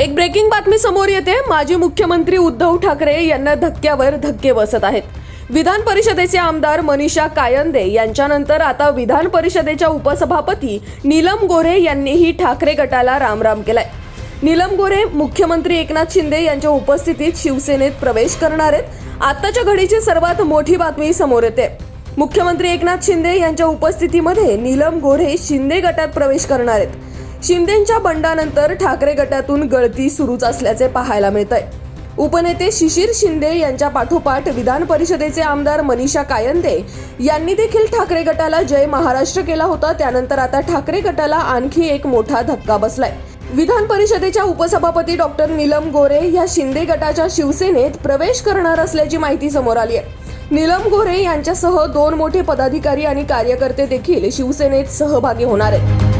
एक ब्रेकिंग बातमी समोर येते. माजी मुख्यमंत्री उद्धव ठाकरे यांना धक्क्यावर धक्के बसत आहेत. विधान परिषदेचे आमदार मनीषा कायंदे यांच्यानंतर आता विधान परिषदेच्या उपसभापती नीलम गोरे यांनीही ठाकरे गटाला रामराम केलाय. नीलम गोरे मुख्यमंत्री एकनाथ शिंदे यांच्या उपस्थितीत शिवसेनेत प्रवेश करणार आहेत. आत्ताच्या घडीची सर्वात मोठी बातमी समोर येते. मुख्यमंत्री एकनाथ शिंदे यांच्या उपस्थितीमध्ये नीलम गोरे शिंदे गटात प्रवेश करणार आहेत. शिंदेच्या बंडानंतर ठाकरे गटातून गळती सुरूच असल्याचे पाहायला मिळत आहे उपनेते शिशिर शिंदे यांच्या पाठोपाठ विधान परिषदेचे आमदार मनीषा कायंदे यांनी देखील ठाकरे गटाला जय महाराष्ट्र केला होता. त्यानंतर आता ठाकरे गटाला आणखी एक मोठा धक्का बसलाय. विधान परिषदेच्या उपसभापती डॉक्टर नीलम गोरे या शिंदे गटाच्या शिवसेनेत प्रवेश करणार असल्याची माहिती समोर आली आहे. नीलम गोरे यांच्यासह दोन मोठे पदाधिकारी आणि कार्यकर्ते देखील शिवसेनेत सहभागी होणार आहेत.